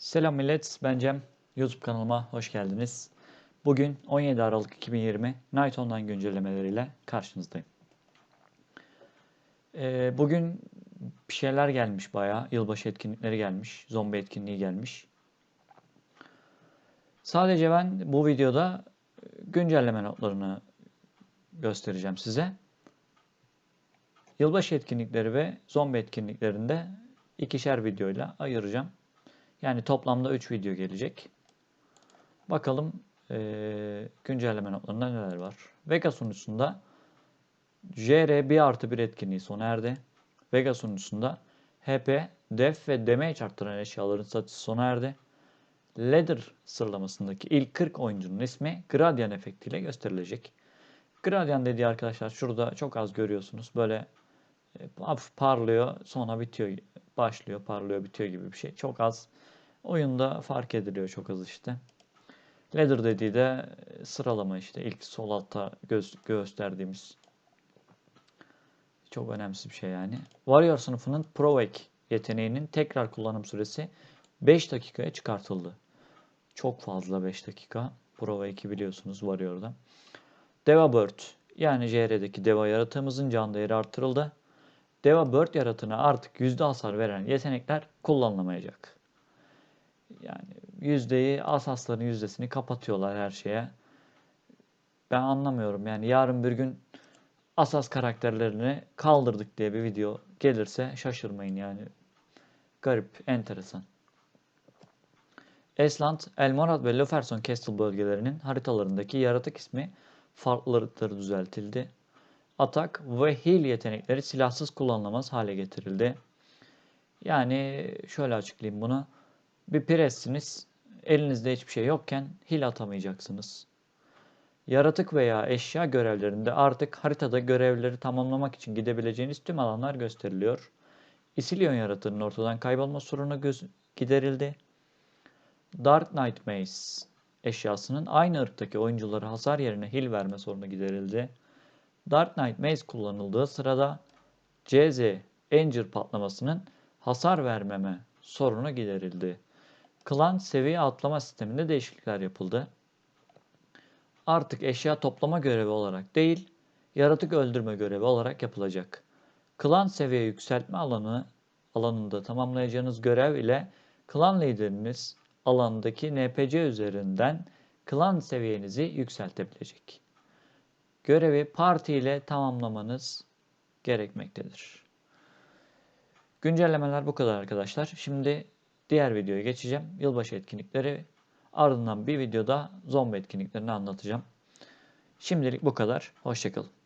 Selam millet, ben Cem. YouTube kanalıma hoş geldiniz. Bugün 17 Aralık 2020 Night Online güncellemeleriyle karşınızdayım. Ee, bugün bir şeyler gelmiş bayağı. Yılbaşı etkinlikleri gelmiş. Zombi etkinliği gelmiş. Sadece ben bu videoda e, güncelleme notlarını göstereceğim size. Yılbaşı etkinlikleri ve zombi etkinliklerinde ikişer videoyla ayıracağım. Yani toplamda 3 video gelecek. Bakalım eee, güncelleme notlarında neler var. Vega sunucusunda JR 1 artı 1 etkinliği sona erdi. Vega sunucusunda HP, Def ve Damage arttıran eşyaların satışı sona erdi. Ladder sıralamasındaki ilk 40 oyuncunun ismi Gradian efektiyle gösterilecek. Gradian dediği arkadaşlar şurada çok az görüyorsunuz. Böyle e, hafif parlıyor sonra bitiyor. Başlıyor parlıyor bitiyor gibi bir şey. Çok az oyunda fark ediliyor çok az işte. Ladder dediği de e, sıralama işte ilk sol altta göz, gösterdiğimiz çok önemsiz bir şey yani. Warrior sınıfının Provoke yeteneğinin tekrar kullanım süresi 5 dakikaya çıkartıldı. Çok fazla 5 dakika. Provoke'i biliyorsunuz Warrior'da. Deva Bird yani JR'deki deva yaratığımızın can değeri artırıldı. Deva Bird yaratığına artık yüzde hasar veren yetenekler kullanılamayacak. Yani yüzdeyi, asasların yüzdesini kapatıyorlar her şeye. Ben anlamıyorum yani yarın bir gün asas karakterlerini kaldırdık diye bir video gelirse şaşırmayın yani. Garip, enteresan. Esland, Elmorad ve Loferson Castle bölgelerinin haritalarındaki yaratık ismi farklıdır düzeltildi. Atak ve heal yetenekleri silahsız kullanılamaz hale getirildi. Yani şöyle açıklayayım bunu. Bir pressiniz, elinizde hiçbir şey yokken heal atamayacaksınız. Yaratık veya eşya görevlerinde artık haritada görevleri tamamlamak için gidebileceğiniz tüm alanlar gösteriliyor. Isilyon yaratığının ortadan kaybolma sorunu giderildi. Dark Knight Mace eşyasının aynı ırktaki oyunculara hasar yerine heal verme sorunu giderildi. Dark Knight Mace kullanıldığı sırada CZ Angel patlamasının hasar vermeme sorunu giderildi. Klan seviye atlama sisteminde değişiklikler yapıldı. Artık eşya toplama görevi olarak değil, yaratık öldürme görevi olarak yapılacak. Klan seviye yükseltme alanı alanında tamamlayacağınız görev ile klan lideriniz alandaki NPC üzerinden klan seviyenizi yükseltebilecek. Görevi parti ile tamamlamanız gerekmektedir. Güncellemeler bu kadar arkadaşlar. Şimdi diğer videoya geçeceğim. Yılbaşı etkinlikleri ardından bir videoda zombi etkinliklerini anlatacağım. Şimdilik bu kadar. Hoşçakalın.